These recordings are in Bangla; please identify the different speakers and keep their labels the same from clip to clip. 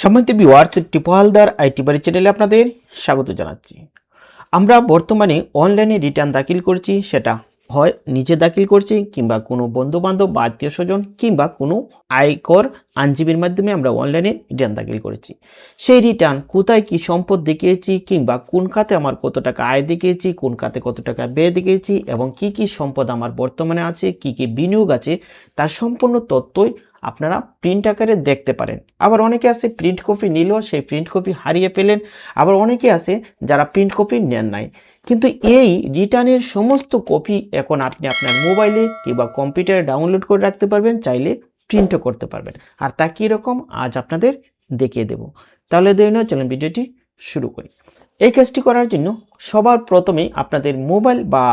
Speaker 1: সম্মানিত ভিউয়ার্স টিপু হালদার আইটি বাড়ি চ্যানেলে আপনাদের স্বাগত জানাচ্ছি। আমরা বর্তমানে অনলাইনে রিটার্ন দাখিল করছি, সেটা হয় নিজে দাখিল করছি, কিংবা কোনো বন্ধুবান্ধব বা আত্মীয় স্বজন, কিংবা কোনো আয়কর আইনজীবীর মাধ্যমে আমরা অনলাইনে রিটার্ন দাখিল করেছি। সেই রিটার্ন কোথায় কি সম্পদ দেখিয়েছি, কিংবা কোন খাতে আমার কত টাকা আয় দেখিয়েছি, কোন খাতে কত টাকা ব্যয় দেখিয়েছি, এবং কি কি সম্পদ আমার বর্তমানে আছে, কি কি বিনিয়োগ আছে, তার সম্পূর্ণ তথ্যই আপনারা প্রিন্ট আকারে দেখতে পারেন। আবার অনেকে আছে প্রিন্ট কপি নিলেও সেই প্রিন্ট কপি হারিয়ে পেলেন আবার অনেকে আছে যারা প্রিন্ট কপি নেন নাই। কিন্তু এই রিটার্নের সমস্ত কপি এখন আপনি আপনার মোবাইলে কিংবা কম্পিউটারে ডাউনলোড করে রাখতে পারবেন, চাইলে প্রিন্টও করতে পারবেন। আর তা কীরকম আজ আপনাদের দেখিয়ে দেব। তাহলে দেরি নয়, চলুন ভিডিওটি শুরু করি। এই কাজটি করার জন্য সবার প্রথমে আপনাদের মোবাইল বা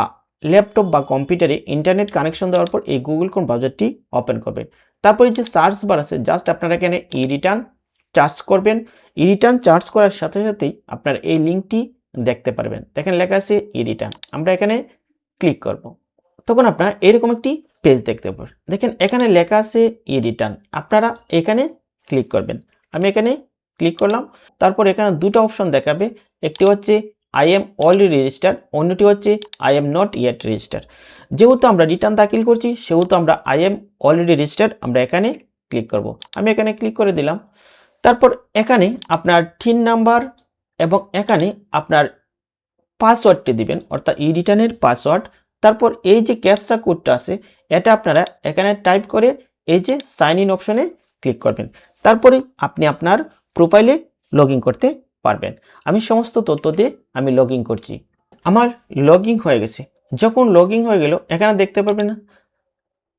Speaker 1: ল্যাপটপ বা কম্পিউটারে ইন্টারনেট কানেকশন দেওয়ার পর এই গুগল কোন ব্রাউজারটি ওপেন করবেন। তারপরে যে সার্চ বার আছে জাস্ট আপনারা এখানে ই রিটার্ন চার্জ করবেন। ই রিটার্ন চার্জ করার সাথে সাথেই আপনার এই লিঙ্কটি দেখতে পারবেন। দেখেন লেখা আছে ই রিটার্ন আমরা এখানে ক্লিক করব। তখন আপনারা এরকম একটি পেজ দেখতে পাবেন। দেখেন এখানে লেখা আছে ই রিটার্ন আপনারা এখানে ক্লিক করবেন। আমি এখানে ক্লিক করলাম। তারপর এখানে দুটো অপশন দেখাবে। একটি হচ্ছে আই এম অলরেডি রেজিস্টার্ড অন্যটি হচ্ছে I am not yet register যেহেতু আমরা রিটার্ন দাখিল করছি, সেহেতু আমরা আই এম অলরেডি রেজিস্টার্ড আমরা এখানে ক্লিক করব। আমি এখানে ক্লিক করে দিলাম। তারপর এখানে আপনার ঠিন নাম্বার এবং এখানে আপনার পাসওয়ার্ডটি দিবেন, অর্থাৎ ই রিটার্নের পাসওয়ার্ড তারপর এই যে ক্যাপসা কোডটা আছে, এটা আপনারা এখানে টাইপ করে এই যে সাইন ইন অপশনে ক্লিক করবেন। তারপরে আপনি আপনার প্রোফাইলে লগ করতে পারবেন। আমি সমস্ত তথ্য দিয়ে আমি লগ করছি। আমার লগ হয়ে গেছে। যখন লগ হয়ে গেল, এখানে দেখতে পারবেন না।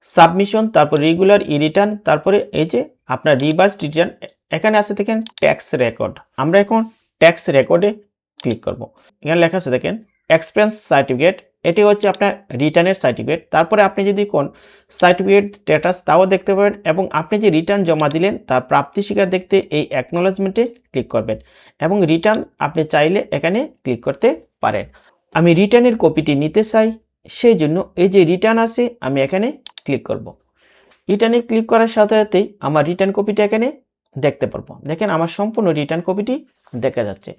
Speaker 1: সাবমিশন, তারপর রেগুলার ই রিটার্ন, তারপরে এই যে আপনার রিভার্স রিটার্ন, এখানে আছে দেখেন, ট্যাক্স রেকর্ড। আমরা এখন ট্যাক্স রেকর্ডে ক্লিক করব। এখানে লেখা আছে দেখেন এক্সপেন্স সার্টিফিকেট এটি হচ্ছে আপনার রিটার্নের সার্টিফিকেট তারপরে আপনি যদি কোন সার্টিফিকেট স্ট্যাটাস তাও দেখতে পাবেন এবং আপনি যে রিটার্ন জমা দিলেন তার প্রাপ্তি স্বীকার দেখতে এই অ্যাকনোলজমেন্টে ক্লিক করবেন এবং রিটার্ন আপনি চাইলে এখানে ক্লিক করতে পারেন। আমি রিটার্নের কপিটি নিতে চাই, সেই জন্য এই যে রিটার্ন আছে আমি এখানে ক্লিক করব। রিটার্নে ক্লিক করার সাথে সাথেই আমার রিটার্ন কপিটা এখানে দেখতে পারব। দেখেন আমার সম্পূর্ণ রিটার্ন কপিটি দেখা যাচ্ছে।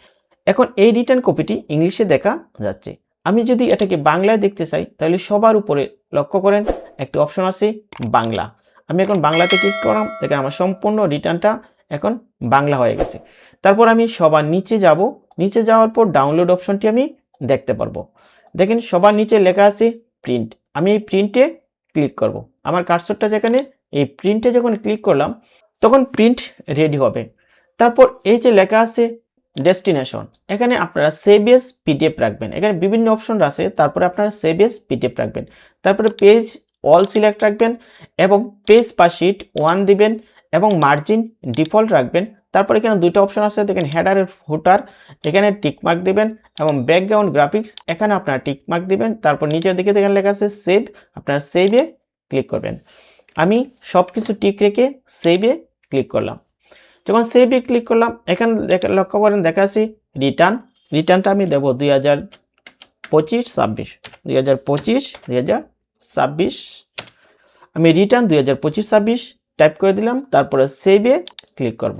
Speaker 1: এখন এই রিটার্ন কপিটি ইংলিশে দেখা যাচ্ছে। আমি যদি এটাকে বাংলায় দেখতে চাই, তাহলে সবার উপরে লক্ষ্য করেন, একটি অপশন আছে বাংলা। আমি এখন বাংলাতে ক্লিক করলাম, দেখেন আমার সম্পূর্ণ রিটার্নটা এখন বাংলা হয়ে গেছে। তারপর আমি সবার নিচে যাব, নিচে যাওয়ার পর ডাউনলোড অপশনটি আমি দেখতে পারব। দেখেন সবার নিচে লেখা আছে প্রিন্ট আমি এই প্রিন্টে ক্লিক করব। আমার কার্সরটা যেখানে, এই প্রিন্টে যখন ক্লিক করলাম, তখন প্রিন্ট রেডি হবে। তারপর এই যে লেখা আছে ডেস্টিনেশন। এখানে আপনারা সেভ এস পিডিএফ রাখবেন। এখানে বিভিন্ন অপশন আছে। তারপরে আপনারা সেভ এস পিডিএফ রাখবেন। তারপরে পেজ অল সিলেক্ট রাখবেন এবং পেজ পার শিট ওয়ান দিবেন এবং মার্জিন ডিফল্ট রাখবেন। তারপর এখানে দুটো অপশন আছে। দেখেন হেডারের ফুটার। এখানে টিকমার্ক দিবেন এবং ব্যাকগ্রাউন্ড গ্রাফিক্স। এখানে আপনারা টিকমার্ক দিবেন। তারপর নিচের দিকে দেখেন লেখা আছে সেভ। আপনারা সেভে ক্লিক করবেন। আমি সব কিছু টিক রেখে সেভে ক্লিক করলাম। যখন সেভে ক্লিক করলাম, এখানে লক্ষ্য করেন দেখা আছে রিটার্ন রিটার্নটা আমি দেবো দুই হাজার পঁচিশ ছাব্বিশ দুই হাজার পঁচিশ, দুই হাজার ছাব্বিশ। আমি রিটার্ন দুই হাজার পঁচিশ, ছাব্বিশ টাইপ করে দিলাম, তারপরে সেভে ক্লিক করব।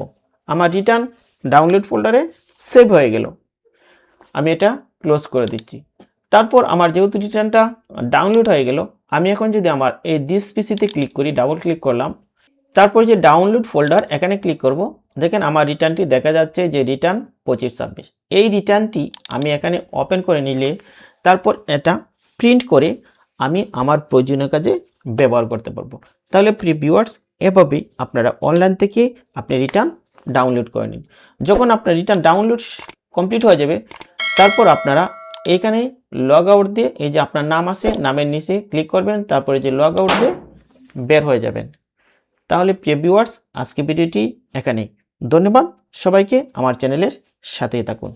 Speaker 1: আমার রিটার্ন ডাউনলোড ফোল্ডারে সেভ হয়ে গেল। আমি এটা ক্লোজ করে দিচ্ছি। তারপর আমার যেহেতু রিটার্নটা ডাউনলোড হয়ে গেল, আমি এখন যদি আমার এই দিস পিসিতে ক্লিক করি ডাবল ক্লিক করলাম তারপর যে ডাউনলোড ফোল্ডার এখানে ক্লিক করব। দেখেন আমার রিটার্নটি দেখা যাচ্ছে যে রিটার্ন পঁচিশ ছাব্বিশ। এই রিটার্নটি আমি এখানে ওপেন করে নিলে, তারপর এটা প্রিন্ট করে আমি আমার প্রয়োজনীয় কাজে ব্যবহার করতে পারব। তাহলে প্রি ভিউয়ার্স এভাবেই আপনারা অনলাইন থেকে আপনি রিটার্ন ডাউনলোড করে নিন। যখন আপনার রিটার্ন ডাউনলোড কমপ্লিট হয়ে যাবে, তারপর আপনারা এইখানে লগ আউট দিয়ে, এই যে আপনার নাম আছে, নামের নিচে ক্লিক করবেন, তারপরে যে লগ আউট দিয়ে বের হয়ে যাবেন। তাহলে প্রিয় ভিউয়ার্স আজকে ভিডিওটি এখানেই। ধন্যবাদ সবাইকে আমার চ্যানেলের সাথেই থাকুন।